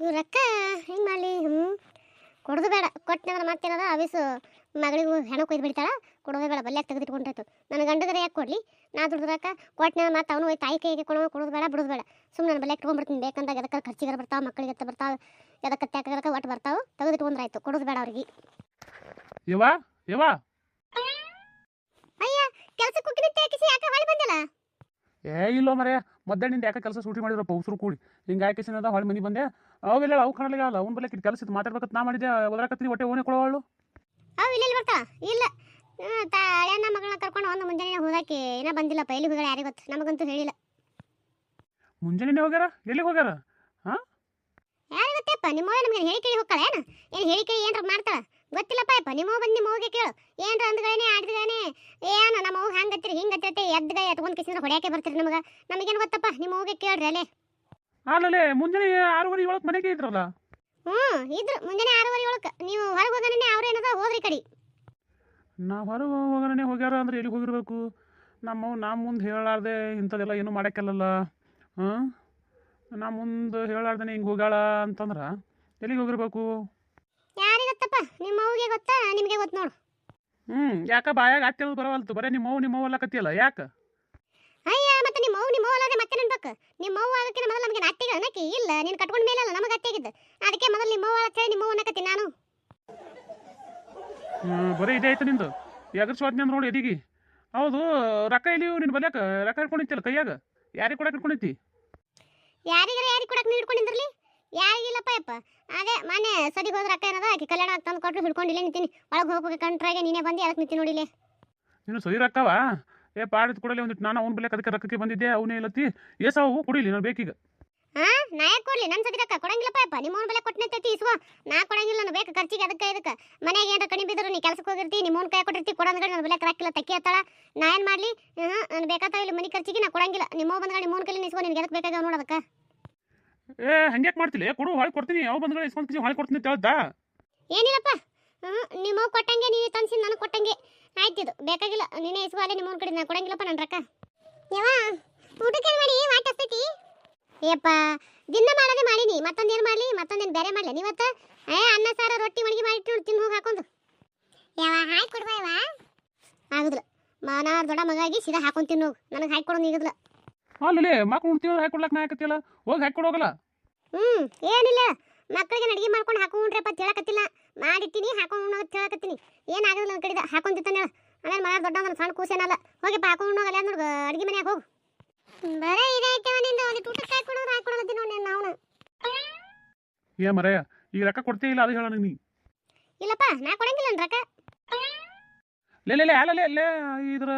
ಇವ್ ರೊಕ್ಕ ಹೆಂಗೆ ಮಾಡಲಿ? ಹ್ಞೂ ಕೊಡೋದು ಬೇಡ. ಕೊಟ್ಟನಂದ್ರೆ ಮತ್ತೇನದ? ಆವೀಸು ಮಗಳಿಗೂ ಹೆಣ ಕೊಯ್ದು ಬಿಡ್ತಾಳ. ಕೊಡೋದು ಬೇಡ. ಬಲ್ಯಾಗ ತೆಗೆದಿಟ್ಕೊಂಡಿರ್ತು ನನ್ನ ಗಂಡದ್ರೆ ಯಾಕೆ ಕೊಡಲಿ? ನಾ ದುಡ್ದು ರೊಕ್ಕ ಕೊಟ್ಟನೆ ಮತ್ತೆ ಅವನು ಹೋಗಿ ತಾಯಿ ಕೈಗೆ ಕೊಡೋ ಕೊಡೋದು ಬೇಡ ಬಿಡೋದು ಬೇಡ. ಸುಮ್ಮನೆ ನಾನು ಬಲ್ಯಾಗ ತೊಗೊಂಡ್ಬಿಡ್ತೀನಿ ಬೇಕಂದಾಗ ಎದಕ್ಕೆ ಖರ್ಚಿಗೆ ಬರ್ತಾವೆ ಮಕ್ಕಳಿಗೆ ಎತ್ತ ಬರ್ತಾವೆ ಎದಕ್ಕೆ ತ್ಯಾಕಗರಕ್ಕೆ ಒಟ್ಟು ಬರ್ತಾವೆ ತೆಗೆದಿಟ್ಕೊಂಡ್ರಾಯ್ತು. ಕೊಡೋದು ಬೇಡ ಅವ್ರಿಗೆ. ಯವ್ವ ಯವ್ವ. ಅಯ್ಯ ಕೆಲ್ಸಕ್ಕೆ ತ್ಯಾಕಿಸಿ ಯಾಕೆ ಹೊಳಿ ಬಂದಿಲ್ಲ ಏ ಇಲ್ಲೋ ಮರೆ ಮಧ್ಯಾಹ್ನದಿಂದ ಯಾಕೆ ಕೆಲಸ ಸೂಟಿ ಮಾಡಿದ್ರಪ್ಪ ಉಸಿರು ಕೂಡಿ. ಹಿಂಗೆ ಆಯ್ಕೆಸಿನದ ಹೊಳೆ ಮನೆ ಬಂದೆ. ಅವೆಲ್ಲ ಅವು ಕಾಣಲಿಲ್ಲ ಅಲ್ಲ ಅವ್ನ ಬರ್ಲಿಕ್ಕೆ ಕೆಲಸ ಇತ್ತು ಮಾತಾಡ್ಬೇಕಂತ ನಾ ಮಾಡಿದ್ದೆ ಒದರಾಕತ್ತೀನಿ ಹೊಟ್ಟೆ ಓಣೆ ಕೊಡೋವಳು ಅವು ಇಲ್ಲಿ ಬರ್ತಾ? ಇಲ್ಲ. ತಾಳ್ಯನ್ನ ಮಗಳನ್ನ ಕರ್ಕೊಂಡು ಒಂದು ಮುಂಜಾನೆ ಹೋಗಕ್ಕೆ ಏನ ಬಂದಿಲ್ಲಪ್ಪ ಎಲ್ಲಿ ಹೋಗ್ಯಾರ ಯಾರಿಗೆ ಗೊತ್ತು? ನಮಗಂತೂ ಹೇಳಿಲ್ಲ. ಮುಂಜಾನೆ ಹೋಗ್ಯಾರ? ಎಲ್ಲಿಗೆ ಹೋಗ್ಯಾರ? ಯಾರಿಗೆ ಗೊತ್ತಪ್ಪ? ನಿಮ್ಮ ನಮಗೆ ಹೇಳಿ ಕೇಳಿ ಹೋಗ್ತಾಳೆ ಏನು ಏನು ಹೇಳಿ ಕೇಳಿ ಏನ್ರ ಮಾಡ್ತಾಳ? ಗೊತ್ತಿಲ್ಲಪ್ಪ ಯಪ್ಪ. ನಿಮ್ಮ ಬಂದು ನಿಮ್ಮ ಹೋಗಿ ಕೇಳು. ಏನ್ರ ಅಂದ್ಗಳೇನೆ ಆಡಿದ್ಗಳೇನೆ? ಏನು? ನಮ್ಮ ಹೋಗಿ ಹಂಗೆ ಹತ್ತಿರಿ? ಹಿಂಗೆ ಹತ್ತಿರತ್ತೆ ಎದ್ಗ ಎತ್ಕೊಂಡ್ ಕಿಸಿದ್ರೆ ಹೊಡ್ಯಾಕೆ ಬರ್ತೀರಿ ನಮಗೆ? ನಮಗೇನು ಗೊತ್ತಪ್ಪ? ನಿಮ್ಮ ಹೋಗಿ ಕೇಳ್ರಿ ಅಲ್ಲೇ. ಆಮೇಲೆ ಮುಂಜಾನೆ ಆರೂವರೆ ಏಳಕ್ಕೆ ಮನೆಗೆ ಇದ್ರಲ್ಲ? ಹ್ಞೂ ಇದ್ರು. ಮುಂಜಾನೆ ಆರೂವರೆ ಏಳಕ್ಕೆ. ನೀವು ಹೊರಗೆ ಹೋಗೋನೇ ಅವ್ರು ಏನದ? ಹೋದ್ರಿ ಕಡಿ. ನಾ ಹೊರಗೆ ಹೋಗೋಣನೆ ಹೋಗ್ಯಾರ ಅಂದ್ರೆ ಎಲ್ಲಿ ಹೋಗಿರ್ಬೇಕು? ನಮ್ಮ ನಾ ಮುಂದೆ ಹೇಳಾರ್ದೆ ಇಂಥದ್ದೆಲ್ಲ ಏನು ಮಾಡೋಕ್ಕಲ್ಲಲ್ಲ. ಹಾಂ ನಾ ಮುಂದೆ ಹೇಳಾರ್ದೇನೆ ಹಿಂಗೆ ಹೋಗ್ಯಾಳ ಅಂತಂದ್ರೆ ಎಲ್ಲಿಗೆ ಹೋಗಿರ್ಬೇಕು? ಯಾರಿಗೆ ನಿಮ್ಮ ಅವ್ಗೆ ಗೊತ್ತಾ? ನಿಮಗೆ ಗೊತ್ತು ನೋಡು. ಹ್ಞೂ ಯಾಕ ಬಾಯಾಗ ಅತ್ತೆ ಬರವಲ್ತು ಬರೇ ನಿಮ್ಮ ಅವ್ವ ನಿಮ್ಮ ಅವ್ವ ಕತ್ತಿಯಲ್ಲ ಯಾಕ? ಅಯ್ಯ ಮತ್ತೆ ನಿಮ್ಮ ಅವ್ವ ನಿಮ್ಮ ಅಲ್ಲದೆ ಮತ್ತೆ ನೆನ್ಬೇಕು ನಿಮ್ಮ ಅವ್ವ ಆಗಕ್ಕಿನ ಮೊದಲು ನಮಗೆ ಅತ್ತೆಗೆ ಅನ್ನಕ್ಕೆ ಇಲ್ಲ ನೀನು ಕಟ್ಕೊಂಡ ಮೇಲೆ ಅಲ್ಲ ನಮಗೆ ಅತ್ತೆಗಿದ್ದು ಅದಕ್ಕೆ ಮೊದಲು ನಿಮ್ಮ ಅವ್ವ ಅಂತ ಹೇಳಿ ನಿಮ್ಮ ಅವ್ವ ಅನ್ನಕತ್ತಿ ನಾನು. ಹ್ಮ್, ಬರೀ ಇದೇ ಆಯ್ತು ನಿಂದು. ಎಗರ್ ಅಂದ್ರೆ ನೋಡಿ ಎದಿಗಿ. ಹೌದು ರೊಕ್ಕ ಇಲ್ಲಿ ನಿನ್ನ ಬಲ್ಯಾಕ? ರೊಕ್ಕ ಹಿಡ್ಕೊಂಡಿತ್ತಲ್ಲ ಕೈಯಾಗ? ಯಾರಿಗೆ ಕೊಡಕ್ಕೆ ಹಿಡ್ಕೊಂಡಿತ್ತಿ? ಯಾರಿಗಾರ ಯಾರಿಗೆ ಕೊಡಕ್ಕೆ ನೀವು ಹಿಡ್ಕೊಂಡಿದ್ರಲಿ? ಯಾರಿಗಿಲ್ಲಪ್ಪ ಯಪ್ಪ. ಅದೇ ಮನೆ ಸದಿಗೆ ಹೋದ್ರೆ ಅಕ್ಕ ಏನದ ಆಕೆ ಕಲ್ಯಾಣ ತಂದು ಕೊಟ್ಟು ಹಿಡ್ಕೊಂಡಿಲ್ಲ ನಿಂತೀನಿ. ಒಳಗೆ ಹೋಗೋಕೆ ಕಂಟ್ರಾಗೆ ನೀನೇ ಬಂದು ಅದಕ್ಕೆ ನಿಂತಿ ನೋಡಿಲೆ. ನೀನು ಸರಿ ರಕ್ಕವ? ಏ ಪಾಡಿದ ಕೊಡಲಿ ಒಂದಿಟ್ಟು ನಾನು ಅವ್ನು ಬೆಲೆ ಅದಕ್ಕೆ ರಕ್ಕಕ್ಕೆ ಬಂದಿದ್ದೆ ಅವನೇ ಇಲ್ಲತ್ತಿ. ಏಸಾವು ಕುಡಿಲಿ ನಾನು ಬೇಕೀಗ. ಹಾ ನಾ ಯಾಕೆ ಕೊಡ್ಲಿ? ನನ್ನ ಸದಿ ರೊಕ್ಕ ಕೊಡಂಗಿಲ್ಲಪ್ಪ ಯಪ್ಪ. ನಿಮ್ಮ ಅವ್ನ ಬೆಲೆ ಕೊಟ್ಟನೈತಿ ಇಸುವ ನಾ ಕೊಡಂಗಿಲ್ಲ ನಾನು ಬೇಕು ಖರ್ಚಿಗೆ ಅದಕ್ಕೆ ಇದಕ್ಕೆ. ಮನೆಗೆ ಏನಾರ ಕಡಿಮೆ ಬಿದ್ರು ನೀ ಕೆಲಸಕ್ಕೆ ಹೋಗಿರ್ತಿ ನಿಮ್ಮ ಅವ್ನ ಕೈ ಕೊಟ್ಟಿರ್ತಿ ಕೊಡಂದ್ರೆ ನನ್ನ ಬೆಲೆ ಕರಾಕಿಲ್ಲ ತಕ್ಕಿ ಹತ್ತಾಳ. ನಾ ಏನು ಮಾಡಲಿ? ಹಾಂ ನಾನು ಬೇಕಾತಾವ ಇಲ್ಲಿ ಮನೆ ಖರ್ಚಿಗೆ ನಾ ಕೊಡಂಗಿಲ್ಲ. ನಿಮ್ಮ ಬಂದ್ರೆ ನಿಮ್ಮ ಕೈಲಿ ನಿಸ್ಕೊ ನಿನ್ಗೆ ಎದಕ್ಕೆ ಬೇಕಾಗ ನೋಡೋದಕ್ಕೆ ಏ, ಹಂಗ್ಯಾಕೆ ಮಾಡ್ತಿಲ್ಲ? ಕೊಡು ಹೊಳೆ ಕೊಡ್ತೀನಿ. ಯಾವ ಬಂದ್ರೆ ಇಸ್ಕೊಂಡ್ ಕಿಸಿ ಹೊಳೆ ಕೊಡ್ತೀನಿ ಅಂತ ಏನಿಲ್ಲಪ್ಪ. ನಿಮ್ಮ ಕೊಟ್ಟಂಗೆ ನೀವು ತನ್ಸಿ ನನಗೆ ಕೊಟ್ಟಂಗೆ. ಆಯ್ತಿದು ಬೇಕಾಗಿಲ್ಲ. ನೀನೇ ಇಸ್ವಾಲೆ ನಿಮ್ಮ ಕಡೆ ನಾನು ಕೊಡಂಗಿಲ್ಲಪ್ಪ ನನ್ನ ರೊಕ್ಕ. ಯಾವ ಊಟಕ್ಕೆ ಮಾಡಿ? ವಾಟ್ ಹಸ್ತೈತಿ ಏಪ್ಪ, ದಿನ ಮಾಡೋದೇ ಮಾಡೀನಿ. ಮತ್ತೊಂದೇನು ಮಾಡಲಿ? ಮತ್ತೊಂದೇನು ಬೇರೆ ಮಾಡಲಿ? ನೀವತ್ತ? ಏ, ಅನ್ನ, ಸಾರ, ರೊಟ್ಟಿ ಮಡಿಗೆ ಮಾಡಿಟ್ಟು ತಿನ್ನು ಹೋಗಿ ಹಾಕೊಂಡು. ಯಾವ ಹಾಕಿ ಕೊಡ್ಬಾ ಯಾವ ಆಗುದಿಲ್ಲ. ಮಾನ ದೊಡ್ಡ ಮಗಾಗಿ ಸೀದಾ ಹಾಕೊಂಡು ತಿನ್ನು ಹೋಗು. ನನಗೆ ಹಾಕಿ ಕೊಡೋದು ಈಗುದಿಲ್ಲ ಅಲ್ಲೇ ಮಕ್ಳು ಉಣ್ತೀವಿ ಹಾಕಿ ಕೊಡ್ಲಕ್ಕೆ ನಾ ಹಾಕತ್ತಿಲ್ಲ ಹೋಗಿ ಹಾಕಿ ಕೊಡೋಗಲ್ಲ ಹ್ಮ್ ಏನಿಲ್ಲ. ಮಕ್ಕಳಿಗೆ ಅಡಿಗೆ ಮಾಡ್ಕೊಂಡು ಹಾಕೊಂಡ್ರಪ್ಪ ಅಂತ ಹೇಳಕತ್ತಿಲ್ಲ. ಮಾಡಿಟ್ಟಿನಿ ಹಾಕೊಂಡು ಅಂತ ಹೇಳಕತ್ತೀನಿ. ಏನಾಗೋದಿಲ್ಲ ನನ್ನ ಕಡೆದ. ಹಾಕೊಂತಿತ್ತಾನೆ ಆಮೇಲೆ ಮಗ ದೊಡ್ಡ ಒಂದು ಸಣ್ಣ ಕೂಸೇನಲ್ಲ ಹೋಗಿಪ್ಪ ಹಾಕೊಂಡು ಹೋಗಲ್ಲ. ನೋಡು ಅಡಿಗೆ ಮನೆಯಾಗ ಹೋಗು. ಬರೇ ಇದಾಯ್ತವ ನಿಂದ? ಒಂದು ಊಟಕ್ಕೆ ಹಾಕೊಡೋರು ಹಾಕೊಡಕತ್ತೀನಿ ನೋಡಿ ನಾವು ಏ ಮರಯ್ಯ ಈ ರೊಕ್ಕ ಕೊಡ್ತೇ ಇಲ್ಲ ಅದು ಹೇಳ ನೀ. ಇಲ್ಲಪ್ಪ ನಾ ಕೊಡಂಗಿಲ್ಲ ರೊಕ್ಕ. ಲೇ ಲೇ ಲೇ ಅಲ್ಲ ಲೇ ಲೇ ಇದ್ರ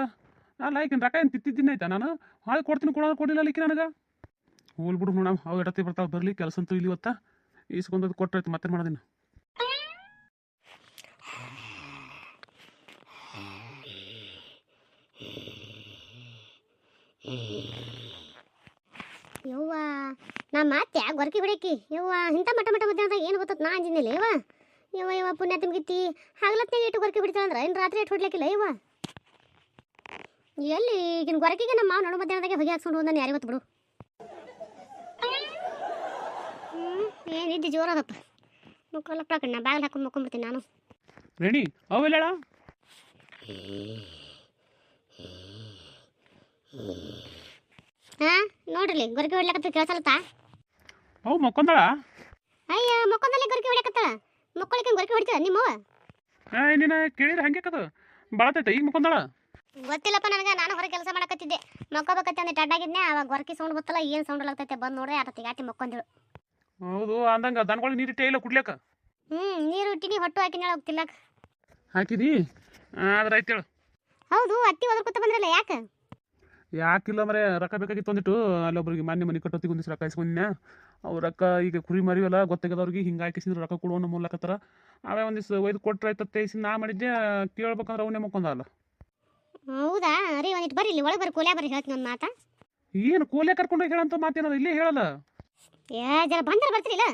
ಅಲ್ಲ ಈಗಿನ ರೊಕ್ಕ ಏನು ತಿತ್ತಿದ್ದೀನಿ ಆಯ್ತಾ ನಾನು? ಹಾಳು ಕೊಡ್ತೀನಿ ಕೊಡೋದು ಕೊಡಿಲ್ಲ ಅಲ್ಲಿಕ್ಕೆ ನನಗೆ? ಹೋಗ್ಬಿಡು ನೋಡ ಅವು ಎಡತಿ ಬರ್ತಾವೆ, ಬರಲಿ ಕೆಲಸ ಅಂತೂ ಇಲ್ಲಿ ಇವತ್ತ. ಈಸ್ಕೊಂಡದ್ದು ಮತ್ತೆ ಮಾಡೋದಿನ ಯವ್ವ, ನಾ ಮಾತ್ಯ ಗೊರಕಿ ಬಿಡಕಿ ಯವ್ವ, ಇಂಥ ಮಟ ಮಟ ಮಧ್ಯಾಹ್ನದಾಗ ಏನು ಗೊತ್ತದ ನಾ ಅಂಜಿನಿಲ್ಲ ಯವ್ವ? ಯವ್ವ ಯವ್ವ ಪುಣ್ಯ ತಿಮ್ಗಿತ್ತಿ ಹಗಲತ್ನಾಗ ಇಟ್ಟು ಗೊರಕಿ ಹೊಡಿತಾಳಂದ್ರ ಇನ್ನು ರಾತ್ರಿ ಇಟ್ಟು ಹೊಡ್ಲಿಕ್ಕಿಲ್ಲ, ಯವ್ವ? ಎಲ್ಲಿ? ಈಗಿನ ಗೊರಕಿಗೆ ನಮ್ಮ ಮಾವ ನಡು ಮಧ್ಯಾಹ್ನದಾಗೆ ಹೊಗೆ ಹಾಕ್ಸ್ಕೊಂಡು ಹೋದ ಯಾರಿಗೆ ಬಿಡು. ಹ್ಞೂ ಏನು ಇದ್ದು ಜೋರದಪ್ಪ. ಮುಕ್ಕಲಪ್ಪ ಪ್ರಕರಣ ಬ್ಯಾಗ್ ಹಾಕೊಂಡು ಮುಕ್ಕೊಂಬಿಡ್ತೀನಿ ನಾನು. ರೇಣಿ ಅವೆಲ್ಲ ಹಾಂ ನೋಡ್ರಿ ಗೊರಕಿ ಹೊಡ್ಲಕತ್ತ ಕೇಳ್ಸಲತ್ತಾ ಅವು ಮಕ್ಕೊಂದಳ? ಅಯ್ಯ ಮಕ್ಕೊಂದಲ್ಲಿ ಗೊರಕಿ ಹೊಡ್ಯಾಕತ್ತಾಳ ಮಕ್ಕಳಿಗೆ ಗೊರಕಿ ಹೊಡಿತಾಳ ನಿಮ್ಮವ ಏ ನೀನು ಕೇಳಿದ್ರೆ ಹಂಗೆ ಕದ ಬಾಳತೈತೆ ಈಗ ಮಕ್ಕೊಂದಳ? ಗೊತ್ತಿಲ್ಲಪ್ಪ ನನಗೆ ನಾನು ಹೊರಗೆ ಕೆಲಸ ಮಾಡಕತ್ತಿದ್ದೆ. ಮಕ್ಕೋಬೇಕತ್ತೆ ಅಂದ್ರೆ ಟಡ್ಡಾಗಿದ್ನೆ ಅವಾಗ ಹೊರಕಿ ಸೌಂಡ್ ಗೊತ್ತಲ್ಲ ಏನು ಸೌಂಡ್ ಆಗ್ತೈತೆ ಬಂದು ನೋಡ್ರೆ ಆಟತಿ ತಿಗಾಟಿ ಮಕ್ಕೊಂದಿಳು. ಹೌದು ಅಂದಂಗ ದನಗಳು ನೀರು ಇಟ್ಟೇ ಇಲ್ಲ ಕುಡ್ಲಕ ಹ್ಞೂ ನೀರು ಇಟ್ಟಿನಿ ಹೊಟ್ಟು ಹಾಕಿನ ಹೋಗ್ತಿಲ್ಲಕ ಹಾಕಿದಿ? ಆದ್ರೆ ಆಯ್ತೇಳು ಹೌದು ಅತ್ತಿ ಒದರ್ಕೊತ ಬಂದ್ರಲ್ಲ ಯಾಕೆ? ಯಾಕಿಲ್ಲ ಮರೆ ರೊಕ್ಕ ಬೇಕಾಗಿತ್ತು ಅಂದಿಟ್ಟು ಅಲ್ಲೊಬ್ರಿಗೆ ಮಾನ್ಯ ಮನೆ ಕಟ್ಟೋತಿಗೆ ಒಂದಿಷ್ಟು ರೊಕ್ಕ ಇಸ್ಕೊಂಡಿನ ಅವ್ರ ರೊಕ್ಕ ಈಗ ಕುರಿ ಮರಿವಲ್ಲ ಗೊತ್ತಾಗದವ್ರಿಗೆ ಹಿಂಗೆ ಹಾಕಿಸಿದ್ರು ರೊಕ್ಕ ಕೊಡುವ ಮೂಲಕ ಮೂಲಕತ್ತರ ಅವೇ ಒಂದಿಷ್ಟು ಒಯ್ದು ಕೊಟ್ಟರೆ ಆಯ್ತತ್ತೆ ಇಸಿ ನಾ ಮಾಡಿದ್ದೆ ಕೇಳ್ಬೇಕಂದ್ರೆ ಅವನೇ ಮುಕ್ಕೊಂದಲ್ಲ ಹೌದಾ? ರೀ ಒಂದಿಟ್ ಬರ್ರಿ ಇಲ್ಲಿ ಒಳಗೆ ಬರ್ರಿ ಕೋಲ್ಯಾ ಬರ್ರಿ ಹೇಳ್ತೀನಿ ಒಂದು ಮಾತಾ. ಏನು ಕೋಲೆ ಕರ್ಕೊಂಡು ಹೇಳಂತ ಮಾತೇನದ ಇಲ್ಲೇ ಹೇಳಲ್ಲ. ಏ ಜರ ಬಂದ್ರೆ ಬರ್ತೀರಿಲ್ಲ